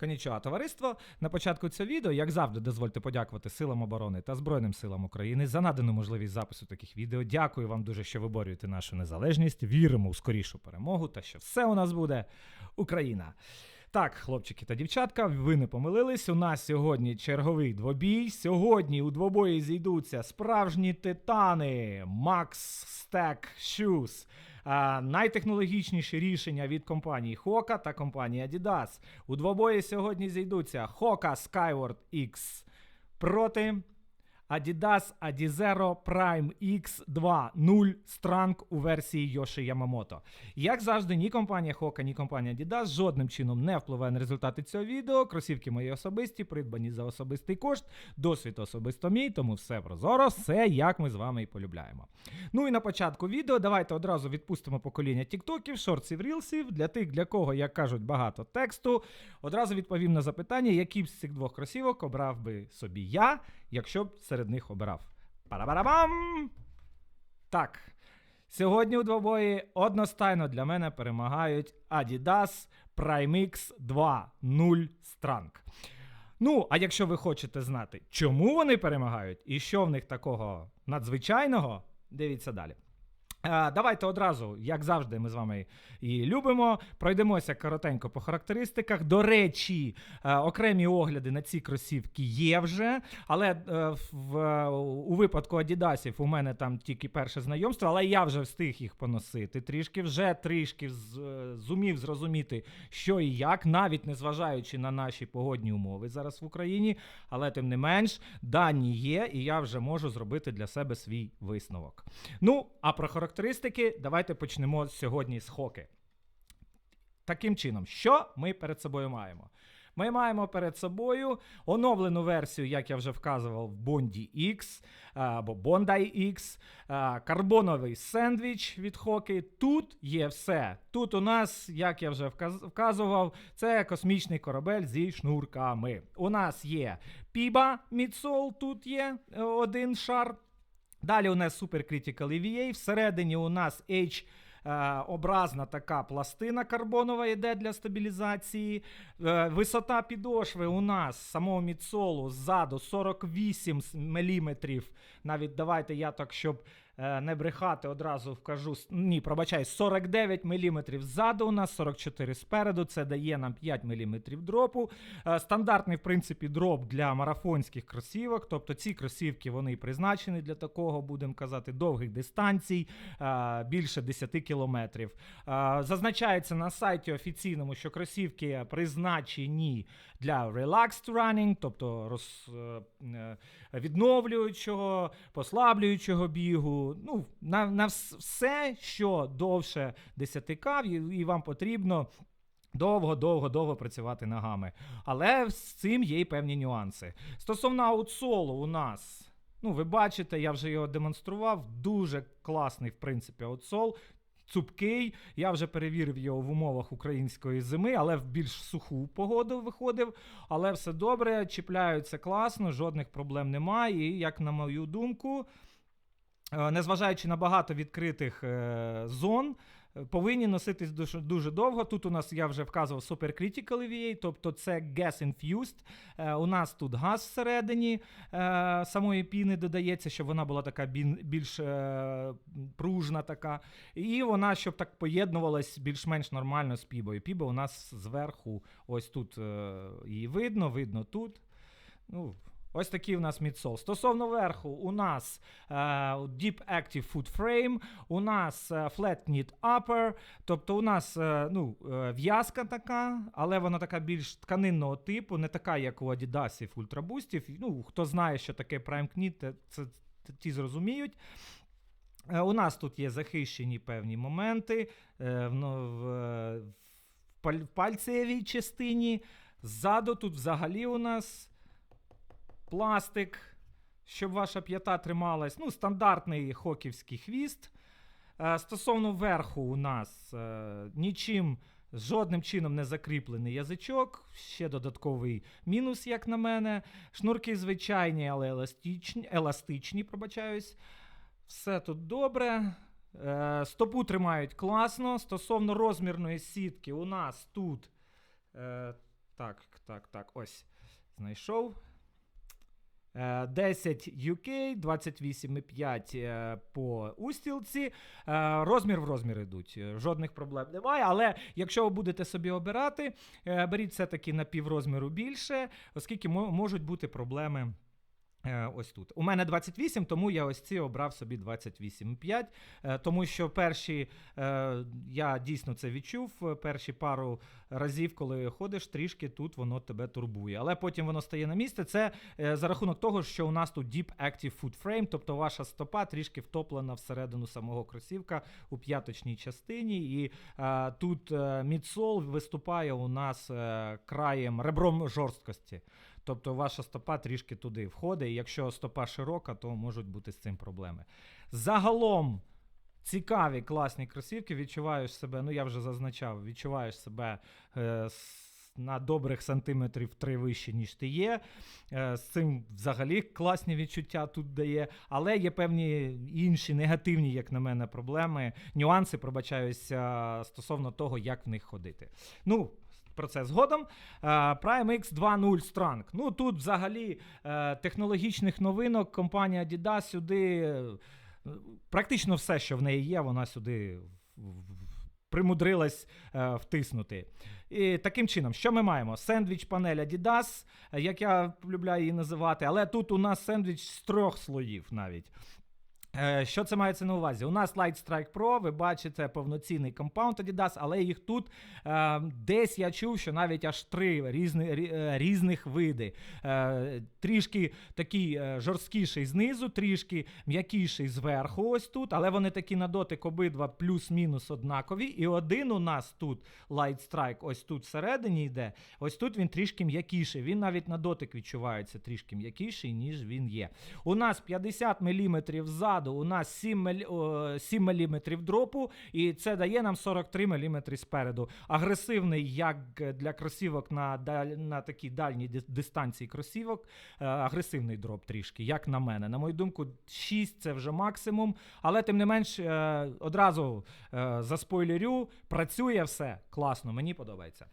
Конічого товариство. На початку цього відео, як завжди, дозвольте подякувати силам оборони та Збройним силам України за надану можливість запису таких відео. Дякую вам дуже, що виборюєте нашу незалежність. Віримо у скорішу перемогу та що все у нас буде Україна. Так, хлопчики та дівчатка, ви не помилились. У нас сьогодні черговий двобій. Сьогодні у двобої зійдуться справжні титани Max Stack Shoes. А, найтехнологічніші рішення від компанії Hoka та компанії Adidas. У двобої сьогодні зійдуться Hoka Skyward X проти Adidas Adizero Prime X 2.0 Strang у версії Yoshi Yamamoto. Як завжди, ні компанія Hoka, ні компанія Adidas жодним чином не впливає на результати цього відео. Кросівки мої особисті, придбані за особистий кошт, досвід особисто мій, тому все прозоро, все як ми з вами і полюбляємо. Ну і на початку відео давайте одразу відпустимо покоління тіктоків, шортсів, рілсів. Для тих, для кого, як кажуть, багато тексту. Одразу відповім на запитання, які б з цих двох кросівок обрав би собі я, якщо б серед них обирав. Парабарабам! Так. Сьогодні у двобої одностайно для мене перемагають Adidas Prime X 2.0 Strang. Ну, а якщо ви хочете знати, чому вони перемагають і що в них такого надзвичайного, дивіться далі. Е, Давайте одразу, як завжди, ми з вами і любимо. Пройдемося коротенько по характеристиках. До речі, е, окремі огляди на ці кросівки є вже. Але е, в, у випадку Адідасів у мене там тільки перше знайомство, але я вже встиг їх поносити трішки, вже трішки зумів зрозуміти, що і як, навіть незважаючи на наші погодні умови зараз в Україні. Але тим не менш, дані є, і я вже можу зробити для себе свій висновок. Ну, а про характеристики давайте почнемо сьогодні з хоки. Таким чином, що ми перед собою маємо? Ми маємо перед собою оновлену версію, як я вже вказував, Bondi X або Bondi X, карбоновий сендвіч від Хоки. Тут є все. Тут у нас, як я вже вказував, це космічний корабель зі шнурками. У нас є Піба Мідсол, тут є е, один шар. Далі у нас Super Critical EVA, всередині у нас H е, образна така пластина карбонова йде для стабілізації. Е, висота підошви у нас самого міцолу ззаду 48 мм. Навіть давайте я так, щоб не брехати, одразу вкажу. Ні, пробачай, 49 мм ззаду у нас, 44 спереду. Це дає нам 5 мм дропу. Е, Стандартний, в принципі, дроп для марафонських кросівок. Тобто ці кросівки вони призначені для такого, будемо казати, довгих дистанцій, е, більше 10 кілометрів. Е, Зазначається на сайті офіційному, що кросівки призначені для relaxed running, тобто роз, е, е, відновлюючого, послаблюючого бігу. Ну, на, на все, що довше 10 кав, і, і вам потрібно. Довго, довго, довго працювати ногами. Але з цим є й певні нюанси. Стосовно аутсолу, у нас, ну, ви бачите, я вже його демонстрував. Дуже класний, в принципі, аутсол. Цупкий. Я вже перевірив його в умовах української зими, але в більш суху погоду виходив. Але все добре, чіпляються класно, жодних проблем немає. І, як на мою думку, е, незважаючи на багато відкритих е, зон, повинні носитись дуже, дуже довго. Тут у нас я вже вказував Super Critical EVA, тобто це Gas Infused. Е, у нас тут газ всередині е, самої піни додається, щоб вона була така більш е, пружна така. І вона, щоб так поєднувалась більш-менш нормально з пібою. Піба у нас зверху, ось тут її видно, видно тут. Ну, Ось такий у нас мідсол. Стосовно верху, у нас е, Deep Active Foot Frame, у нас е, Flat Knit Upper, тобто у нас е, ну, е, в'язка така, але вона така більш тканинного типу, не така, як у Adidas Boost. Ну, хто знає, що таке Prime Knit, це, ті зрозуміють. Е, У нас тут є захищені певні моменти в пальцевій частині. Ззаду тут взагалі у нас пластик, щоб ваша п'ята трималась. Ну, стандартний хоківський хвіст. Е, Стосовно верху, у нас е, нічим. Жодним чином не закріплений язичок, ще додатковий мінус, як на мене. Шнурки звичайні, але еластичні, еластичні пробачаюсь. Все тут добре. Е, стопу тримають класно. Стосовно розмірної сітки, у нас тут Так, так, так. Ось. Знайшов. Е, 10 UK, 28,5 е, по устілці. Е, Розмір в розмір йдуть. Е, Жодних проблем немає. Але якщо ви будете собі обирати, е, беріть все-таки на піврозміру більше, оскільки можуть бути проблеми. Е, Ось тут. У мене 28, тому я ось ці обрав собі 28,5. е, Тому що перші, е, я дійсно це відчув. Перші пару разів, коли ходиш, трішки тут воно тебе турбує. Але потім воно стає на місце. Це за рахунок того, що у нас тут Deep Active Foot Frame, тобто ваша стопа трішки втоплена всередину самого кросівка у п'яточній частині. І тут мідсол виступає у нас краєм ребром жорсткості. Тобто ваша стопа трішки туди входить. І якщо стопа широка, то можуть бути з цим проблеми. Загалом. Цікаві, класні кросівки, відчуваєш себе, ну я вже зазначав, відчуваєш себе е, на добрих сантиметрів три вище, ніж ти є. Е, з цим взагалі класні відчуття тут дає. Але є певні інші негативні, як на мене, проблеми, нюанси, пробачаюся, стосовно того, як в них ходити. Ну, про це згодом. Е, Prime X 2.0 Strang. Ну тут взагалі е, технологічних новинок компанія Adidas сюди. е, Практично все, що в неї є, вона сюди примудрилась втиснути. І таким чином, що ми маємо? Сендвіч панель Adidas, як я полюбляю її називати, але тут у нас сендвіч з трьох слоїв навіть. Е, Що це мається на увазі? У нас Light Strike Pro, ви бачите повноцінний компаунд Adidas, але їх тут е, десь я чув, що навіть аж три різні, е, різних види. Трішки такий жорсткіший знизу, трішки м'якіший зверху, ось тут, але вони такі на дотик обидва плюс-мінус однакові. І один у нас тут Light Strike, ось тут всередині йде. Ось тут він трішки м'якіший. Він навіть на дотик відчувається трішки м'якіший, ніж він є. У нас 50 мм ззаду, у нас 7, мл, 7 мм дропу, і це дає нам 43 мм спереду. Агресивний, як для кросівок на, на такій дальній дистанції кросівок, е, агресивний дроп трішки, як на мене. На мою думку, 6 це вже максимум. Але тим не менш, е, одразу е, заспойлерю, працює все класно, мені подобається.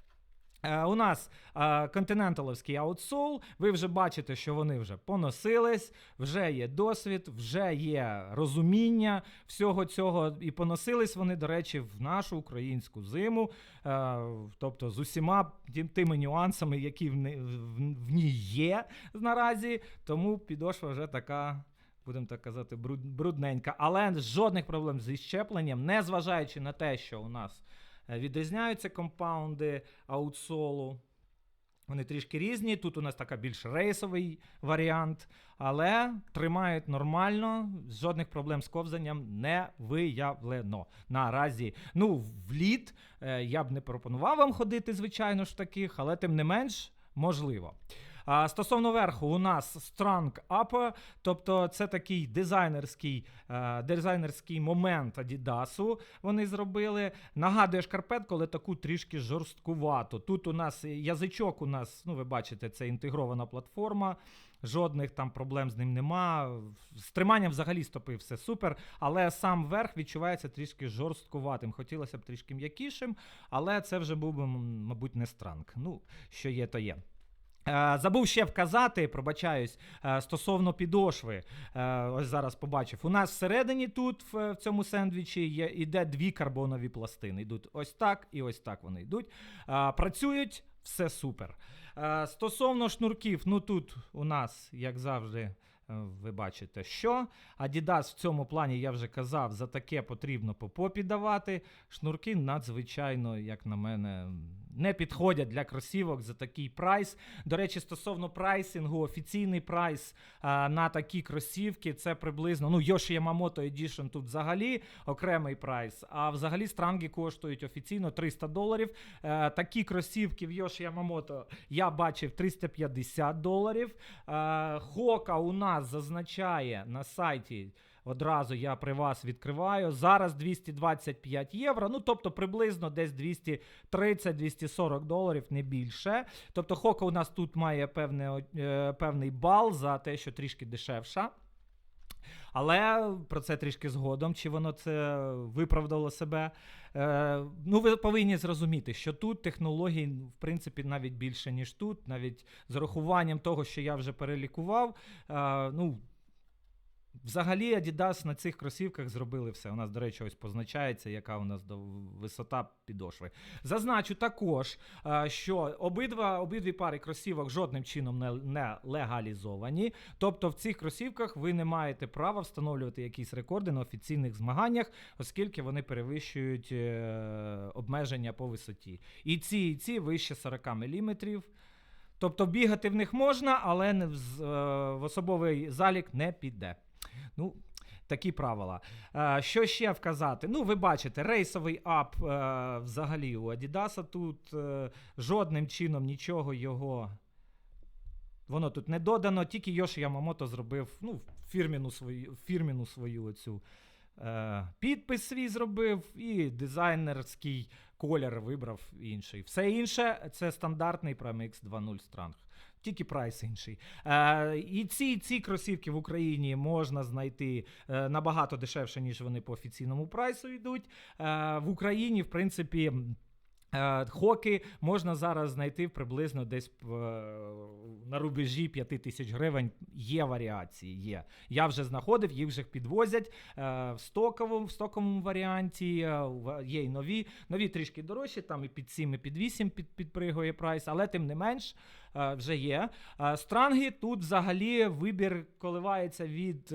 Е, У нас е, континенталовський аутсол. Ви вже бачите, що вони вже поносились, вже є досвід, вже є розуміння всього цього. І поносились вони, до речі, в нашу українську зиму, е, тобто з усіма тими нюансами, які в, ній є наразі. Тому підошва вже така. Будемо так казати, бруд- брудненька, але жодних проблем зі щепленням, не зважаючи на те, що у нас Відрізняються компаунди аутсолу. Вони трішки різні. Тут у нас така більш рейсовий варіант, але тримають нормально, жодних проблем з ковзанням не виявлено наразі. Ну, в лід е, я б не пропонував вам ходити, звичайно ж таких, але тим не менш можливо. Стосовно верху, у нас Strong Upper, тобто це такий дизайнерський, е, дизайнерський момент Адідасу вони зробили. Нагадує шкарпетку, але таку трішки жорсткувату. Тут у нас язичок, у нас, ну ви бачите, це інтегрована платформа. Жодних там проблем з ним нема. З триманням взагалі стопи все супер. Але сам верх відчувається трішки жорсткуватим. Хотілося б трішки м'якішим, але це вже був би, мабуть, не странг. Ну, що є, то є. Е, Забув ще вказати, пробачаюсь, е, стосовно підошви. Е, Ось зараз побачив. У нас всередині тут, в, цьому сендвічі, є, іде дві карбонові пластини. Йдуть ось так і ось так вони йдуть. Працюють, все супер. Стосовно шнурків, ну тут у нас, як завжди, ви бачите, що. Adidas в цьому плані, я вже казав, за таке потрібно по попі давати. Шнурки надзвичайно, як на мене, не підходять для кросівок за такий прайс. До речі, стосовно прайсингу, офіційний прайс а, на такі кросівки це приблизно. Ну, Yoshi Yamamoto Edition тут взагалі окремий прайс. А взагалі странги коштують офіційно 300 доларів. Е, такі кросівки в Yoshi Yamamoto я бачив 350 доларів. Е, Хока у нас зазначає на сайті. Одразу я при вас відкриваю. Зараз 225 євро. Ну, тобто приблизно десь 230-240 доларів, не більше. Тобто, Хока у нас тут має певне, е, певний бал за те, що трішки дешевша. Але про це трішки згодом, чи воно це виправдало себе. Е, ну, ви повинні зрозуміти, що тут технологій, в принципі, навіть більше, ніж тут, навіть з урахуванням того, що я вже перелікував. Е, ну, Взагалі, Adidas на цих кросівках зробили все. У нас, до речі, ось позначається, яка у нас до висота підошви. Зазначу також, е, що обидва обидві пари кросівок жодним чином не, не легалізовані. Тобто в цих кросівках ви не маєте права встановлювати якісь рекорди на офіційних змаганнях, оскільки вони перевищують е, обмеження по висоті. І ці, і ці вище 40 мм. Тобто бігати в них можна, але не в, е, в особовий залік не піде. Ну, такі правила. Е, що ще вказати? Ну, ви бачите, рейсовий ап е, взагалі у Adidas тут е, жодним чином нічого його. Воно тут не додано, тільки Йоші Ямамото зробив ну, фірміну свою, фірміну свою оцю, е, підпис свій зробив, і дизайнерський колір вибрав інший. Все інше це стандартний Prime X 2.0 Strang. Тільки прайс інший. Е, і ці, ці кросівки в Україні можна знайти е, набагато дешевше, ніж вони по офіційному прайсу йдуть. Е, в Україні, в принципі. Е, Хоки можна зараз знайти приблизно десь е, на рубежі 5 тисяч гривень. Є варіації. Є. Я вже знаходив, їх вже підвозять е, в стоковому, в стоковому варіанті. Є й нові. Нові трішки дорожчі, там і під 7, і під 8 під, підпригує прайс, але тим не менш вже є. Странги тут взагалі вибір коливається від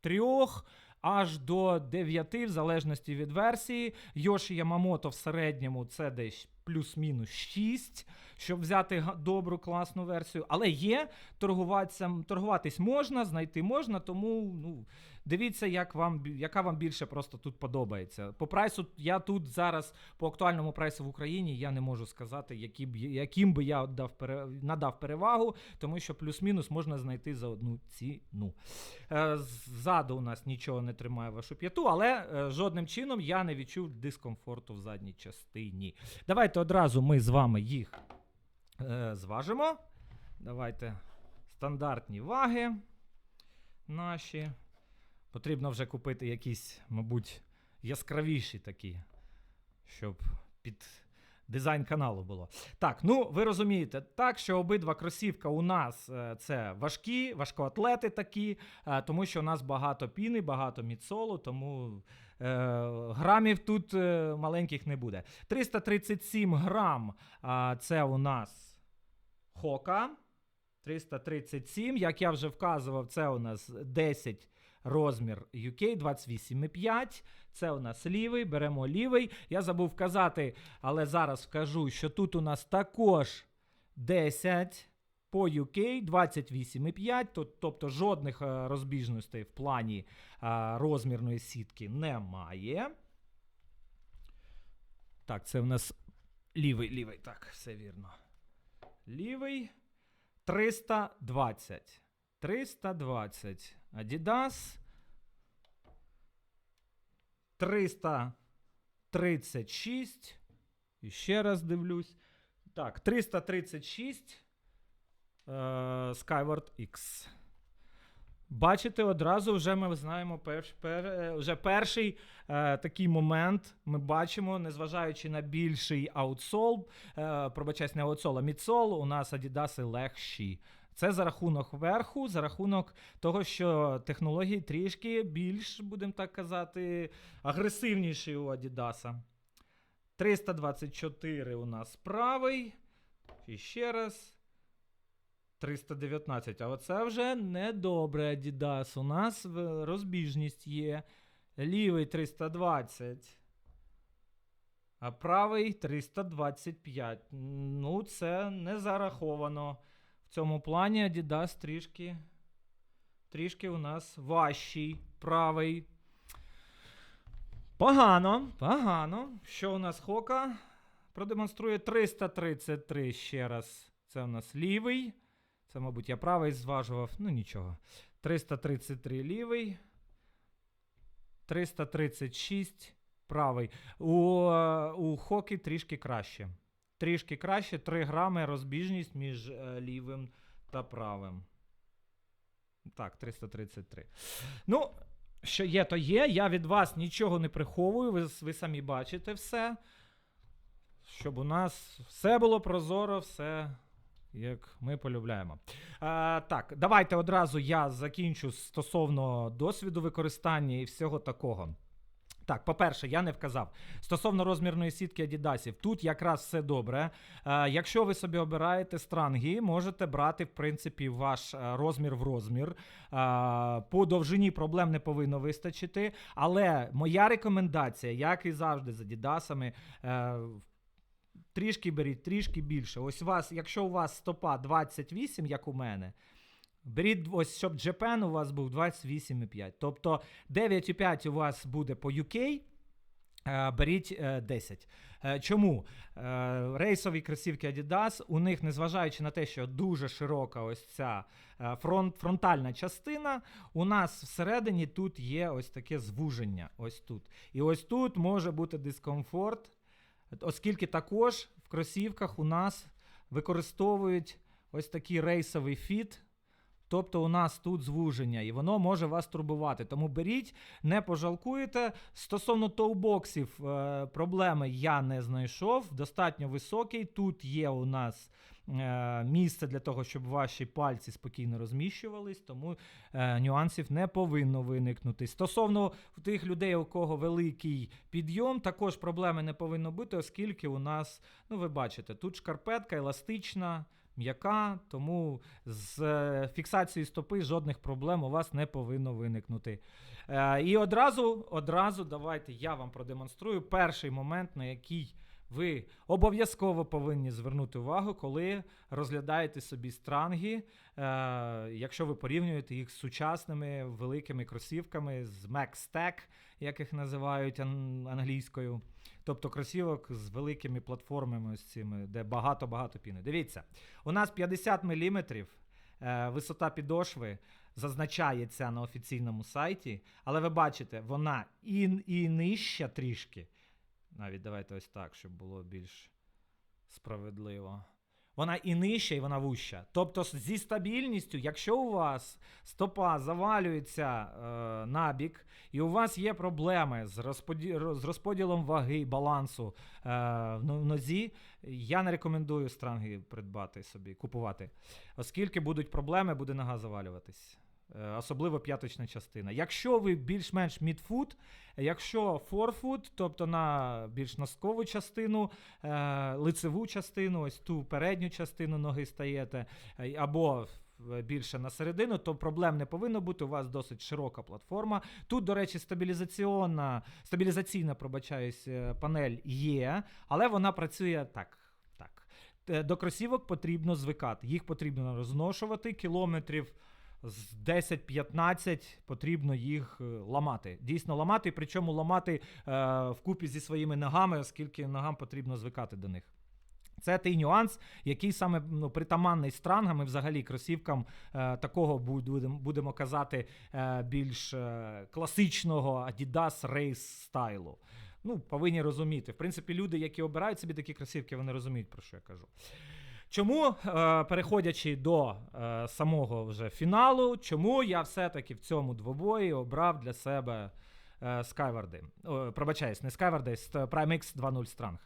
трьох. Аж до 9, в залежності від версії. Йоші Ямамото в середньому це десь плюс-мінус 6, щоб взяти добру класну версію. Але є, торгуватися, торгуватись можна, знайти можна, тому ну, дивіться, як вам, яка вам більше просто тут подобається. По прайсу я тут зараз, по актуальному прайсу в Україні, я не можу сказати, які б, яким би я дав пере, надав перевагу, тому що плюс-мінус можна знайти за одну ціну. Е, Ззаду у нас нічого не тримає вашу п'яту, але е, жодним чином я не відчув дискомфорту в задній частині. Давайте одразу ми з вами їх е, зважимо. Давайте стандартні ваги наші. Потрібно вже купити якісь, мабуть, яскравіші такі, щоб під дизайн каналу було. Так, ну ви розумієте, так, що обидва кросівка у нас е, це важкі, важкоатлети такі, е, тому що у нас багато піни, багато міцолу, тому е, грамів тут е, маленьких не буде. 337 грам це у нас хока. 337, як я вже вказував, це у нас 10 розмір UK 28,5. Це у нас лівий, беремо лівий. Я забув вказати, але зараз вкажу, що тут у нас також 10 по UK 28,5, то- тобто жодних е, розбіжностей в плані е, розмірної сітки немає. Так, це у нас лівий, лівий. Так, все вірно. Лівий 320. 320. Adidas 336. І ще раз дивлюсь. Так, 336 е, Skyward X. Бачите, одразу вже ми знаємо перш, пер, е, вже перший е, такий момент. Ми бачимо, незважаючи на більший аутсол, е, пробачаюсь, не аутсол, а мідсол, у нас Адідаси легші. Це за рахунок верху, за рахунок того, що технології трішки більш, будемо так казати, агресивніші у Адідаса. 324 у нас правий. І ще раз. 319. А оце вже недобре Adidas. У нас розбіжність є. Лівий 320. А правий 325. Ну, це не зараховано. В цьому плані Adidas трішки. Трішки у нас важчий правий. Погано, погано. Що у нас Хока? Продемонструє 333 ще раз. Це у нас лівий. Це, мабуть, я правий зважував. Ну нічого. 333 лівий. 336 правий. У, е, у Хоки трішки краще. Трішки краще. 3 грами розбіжність між е, лівим та правим. Так, 333. Ну, що є, то є. Я від вас нічого не приховую. Ви, ви самі бачите все. Щоб у нас все було прозоро, все як ми полюбляємо. А, так, давайте одразу я закінчу стосовно досвіду використання і всього такого. Так, по-перше, я не вказав. Стосовно розмірної сітки Адідасів, тут якраз все добре. Е, якщо ви собі обираєте странги, можете брати, в принципі, ваш е, розмір в розмір. Е, по довжині проблем не повинно вистачити. Але моя рекомендація, як і завжди, з Адідасами, трішки беріть, трішки більше. Ось у вас, якщо у вас стопа 28, як у мене. Беріть ось, щоб Japan у вас був 28,5. Тобто 9,5 у вас буде по UK. е, Беріть е, 10. Е, Чому? Е, Рейсові кросівки Adidas, у них, незважаючи на те, що дуже широка ось ця фронт, фронтальна частина, у нас всередині тут є ось таке звуження. Ось тут. І ось тут може бути дискомфорт, оскільки також в кросівках у нас використовують ось такий рейсовий фіт. Тобто у нас тут звуження, і воно може вас турбувати. Тому беріть, не пожалкуєте. Стосовно тоубоксів, е, проблеми я не знайшов. Достатньо високий. Тут є у нас е, місце для того, щоб ваші пальці спокійно розміщувались, тому е, нюансів не повинно виникнути. Стосовно тих людей, у кого великий підйом, також проблеми не повинно бути, оскільки у нас, ну ви бачите, тут шкарпетка еластична м'яка, тому з е, фіксацією стопи жодних проблем у вас не повинно виникнути. Е, і одразу, одразу давайте я вам продемонструю перший момент, на який ви обов'язково повинні звернути увагу, коли розглядаєте собі странги, е, якщо ви порівнюєте їх з сучасними великими кросівками, з Max як їх називають англійською. Тобто кросівок з великими платформами, ось цими, де багато-багато піни. Дивіться, у нас 50 мм е, висота підошви зазначається на офіційному сайті, але ви бачите, вона і, і нижча трішки. Навіть давайте ось так, щоб було більш справедливо. Вона і нижча, і вона вуща. Тобто, зі стабільністю, якщо у вас стопа завалюється е, набік, і у вас є проблеми з, розподі... з розподілом ваги, балансу е, в нозі, я не рекомендую странги придбати собі, купувати, оскільки будуть проблеми, буде нога завалюватись. Е, Особливо п'яточна частина. Якщо ви більш-менш мідфут, якщо форфут, тобто на більш носкову частину, е, лицеву частину, ось ту передню частину ноги стаєте, е, або більше на середину, то проблем не повинно бути. У вас досить широка платформа. Тут, до речі, стабілізаційна, стабілізаційна пробачаюсь, панель є, але вона працює так. так. До кросівок потрібно звикати. Їх потрібно розношувати кілометрів. З 10-15 потрібно їх е, ламати. Дійсно ламати, причому ламати е, вкупі зі своїми ногами, оскільки ногам потрібно звикати до них. Це той нюанс, який саме ну, притаманний странгам і взагалі кросівкам е, такого будемо, будемо казати е, більш е, класичного Adidas Race стайлу. Ну, повинні розуміти. В принципі, люди, які обирають собі такі кросівки, вони розуміють, про що я кажу. Чому, е, переходячи до е, самого вже фіналу, чому я все-таки в цьому двобої обрав для себе е, Скайварди? Пробачаюсь, не Скайварди, а Prime X 2.0 Странг.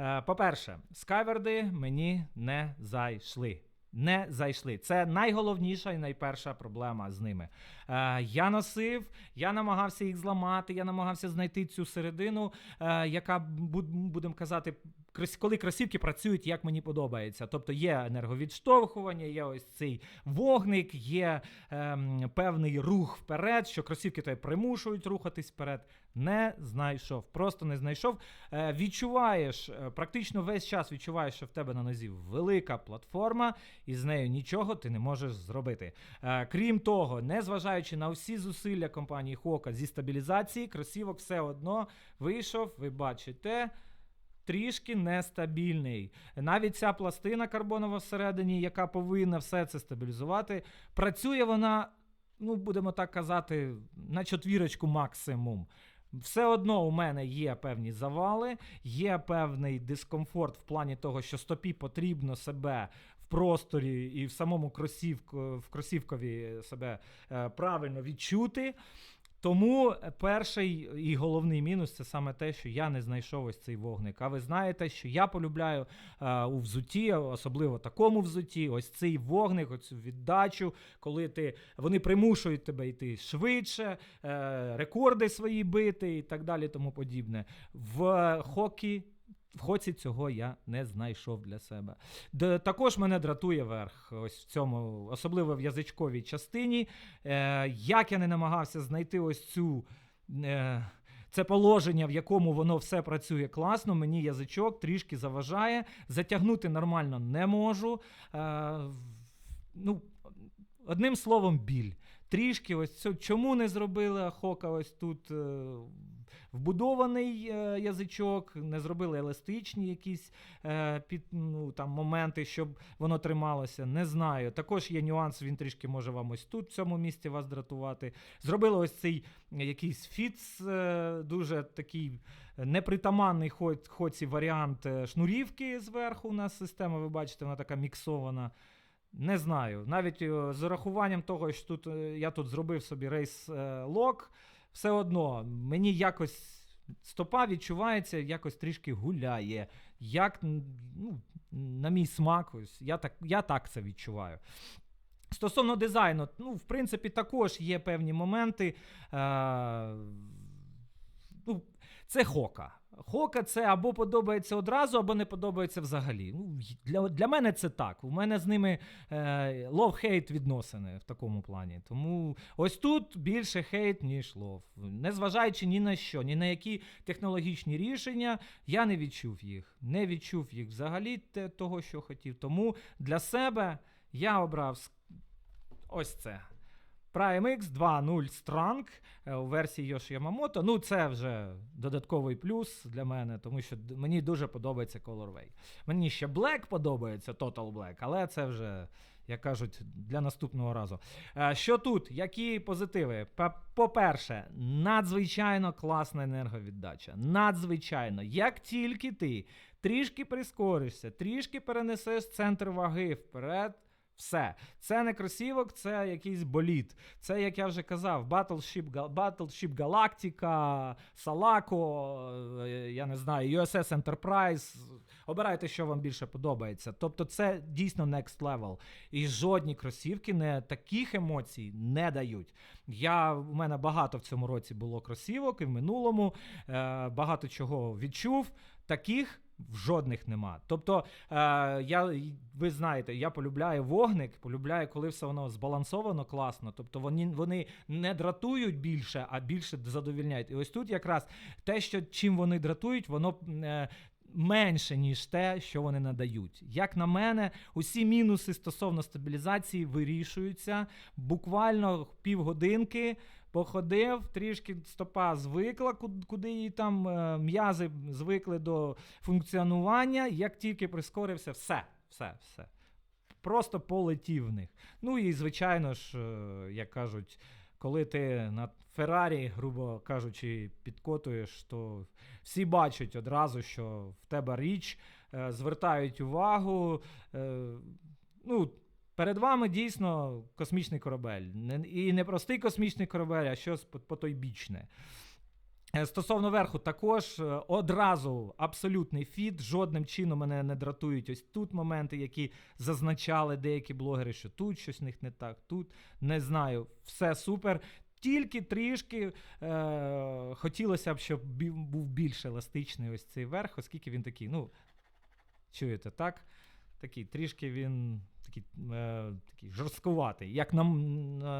Е, по-перше, Скайварди мені не зайшли. Не зайшли. Це найголовніша і найперша проблема з ними. Е, я носив, я намагався їх зламати, я намагався знайти цю середину, е, яка, будемо казати, коли кросівки працюють, як мені подобається. Тобто є енерговідштовхування, є ось цей вогник, є ем, певний рух вперед, що кросівки тебе примушують рухатись вперед. Не знайшов, просто не знайшов. Е, відчуваєш, е, практично весь час відчуваєш, що в тебе на нозі велика платформа, і з нею нічого ти не можеш зробити. Е, крім того, незважаючи на всі зусилля компанії Хока зі стабілізації, кросівок все одно вийшов, ви бачите. Трішки нестабільний. Навіть ця пластина карбонова всередині, яка повинна все це стабілізувати, працює вона, ну будемо так казати, на четвірочку максимум. Все одно у мене є певні завали, є певний дискомфорт в плані того, що стопі потрібно себе просторі і в самому кросівку, в кросівкові себе е, правильно відчути. Тому перший і головний мінус це саме те, що я не знайшов ось цей вогник. А ви знаєте, що я полюбляю е, у взуті, особливо такому взуті, ось цей вогник, оцю віддачу, коли ти вони примушують тебе йти швидше, е, рекорди свої бити і так далі, тому подібне. В хокі. В хоці цього я не знайшов для себе. Д- також мене дратує верх, ось в цьому, особливо в язичковій частині. Е, як я не намагався знайти ось цю. Е, це положення, в якому воно все працює класно, мені язичок трішки заважає. Затягнути нормально не можу. Е, ну, одним словом, біль. Трішки ось це, чому не зробили Ахока ось тут е, вбудований е, язичок, не зробили еластичні якісь е, під, ну, там, моменти, щоб воно трималося. Не знаю. Також є нюанс, він трішки може вам ось тут, в цьому місці вас дратувати. Зробили ось цей якийсь фіц, е, дуже такий непритаманний хоч, хоч і варіант е, шнурівки зверху. У нас система, ви бачите, вона така міксована. Не знаю. Навіть е, з урахуванням того, що тут е, я тут зробив собі рейс е, лок, все одно мені якось стопа відчувається, якось трішки гуляє. Як ну, на мій смак, ось я так, я так це відчуваю. Стосовно дизайну, ну, в принципі, також є певні моменти. Е, ну, це хока. Хока це або подобається одразу, або не подобається взагалі. Ну, для, для мене це так. У мене з ними е, лов-хейт відносини в такому плані. Тому ось тут більше хейт, ніж лов. Незважаючи ні на що, ні на які технологічні рішення, я не відчув їх. Не відчув їх взагалі того, що хотів. Тому для себе я обрав ось це. Prime X 2.0 Strong е, у версії Yoshi Yamamoto. Ну, це вже додатковий плюс для мене, тому що мені дуже подобається Colorway. Мені ще Black подобається, Total Black, але це вже, як кажуть, для наступного разу. Е, Що тут? Які позитиви? По-перше, надзвичайно класна енерговіддача. Надзвичайно. Як тільки ти трішки прискоришся, трішки перенесеш центр ваги вперед. Все, це не кросівок, це якийсь боліт. Це, як я вже казав, Battleship, Battleship Galactica, Salaco, е, я не знаю, USS Enterprise. Обирайте, що вам більше подобається. Тобто, це дійсно next level. І жодні кросівки не таких емоцій не дають. Я, у мене багато в цьому році було кросівок, і в минулому е, багато чого відчув. Таких жодних нема. Тобто, е, я, ви знаєте, я полюбляю вогник, полюбляю, коли все воно збалансовано класно. Тобто вони, вони не дратують більше, а більше задовільняють. І ось тут якраз те, що чим вони дратують, воно. Е, Менше, ніж те, що вони надають. Як на мене, усі мінуси стосовно стабілізації вирішуються. Буквально півгодинки походив, трішки стопа звикла, ку- куди її там е, м'язи звикли до функціонування. Як тільки прискорився, все, все, все. Просто полетів в них. Ну і звичайно ж, е, як кажуть, коли ти на Феррарі, грубо кажучи, підкотуєш, то всі бачать одразу, що в тебе річ, е, звертають увагу. Ну, перед вами дійсно космічний корабель. І не простий космічний корабель, а щось по- потойбічне. Е, Стосовно верху, також е, одразу абсолютний фіт. Жодним чином мене не дратують. Ось тут моменти, які зазначали деякі блогери, що тут щось в них не так, тут не знаю. Все супер. Тільки трішки е, хотілося б, щоб був більш еластичний ось цей верх, оскільки він такий, ну, чуєте, так? Такий трішки він такий, е, такий жорсткуватий, як на,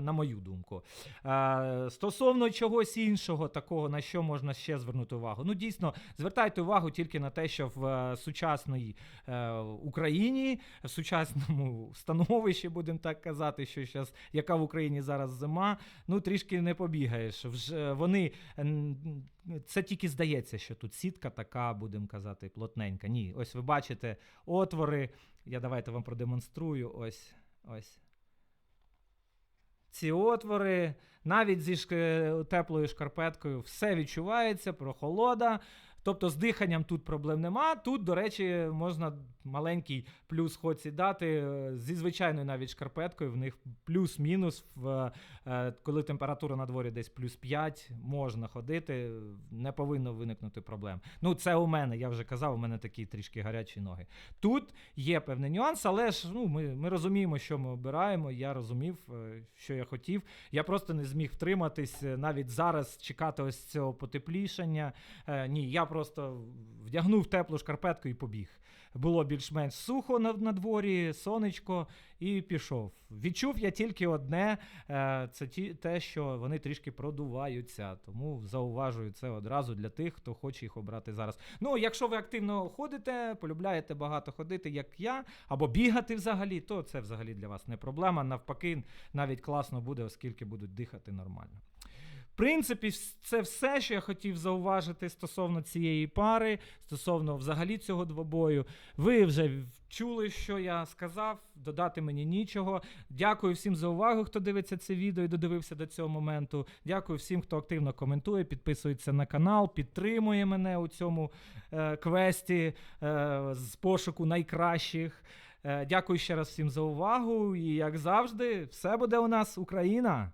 на, мою думку. Е, стосовно чогось іншого, такого, на що можна ще звернути увагу. Ну, дійсно, звертайте увагу тільки на те, що в е, сучасній е, Україні, в сучасному становищі, будемо так казати, що щас, яка в Україні зараз зима, ну трішки не побігаєш. Вже вони це тільки здається, що тут сітка така, будемо казати, плотненька. Ні, ось ви бачите отвори. Я давайте вам продемонструю. Ось ось. Ці отвори, навіть зі теплою шкарпеткою, все відчувається, прохолода. Тобто з диханням тут проблем нема. Тут, до речі, можна маленький плюс ходці дати е, зі звичайною навіть шкарпеткою. В них плюс-мінус, в, е, коли температура на дворі десь плюс 5, можна ходити, не повинно виникнути проблем. Ну, це у мене, я вже казав, у мене такі трішки гарячі ноги. Тут є певний нюанс, але ж ну, ми, ми розуміємо, що ми обираємо. Я розумів, е, що я хотів. Я просто не зміг втриматись е, навіть зараз чекати ось цього потеплішання. Е, ні, я просто вдягнув теплу шкарпетку і побіг. Було більш-менш сухо на, на дворі, сонечко, і пішов. Відчув я тільки одне: е, це ті, те, що вони трішки продуваються. Тому зауважую це одразу для тих, хто хоче їх обрати зараз. Ну, якщо ви активно ходите, полюбляєте багато ходити, як я, або бігати взагалі, то це взагалі для вас не проблема. Навпаки, навіть класно буде, оскільки будуть дихати нормально. Принципі, це все, що я хотів зауважити стосовно цієї пари, стосовно взагалі цього двобою. Ви вже чули, що я сказав, додати мені нічого. Дякую всім за увагу, хто дивиться це відео і додивився до цього моменту. Дякую всім, хто активно коментує, підписується на канал, підтримує мене у цьому е, квесті е, з пошуку найкращих. Е, дякую ще раз всім за увагу. І як завжди, все буде у нас Україна!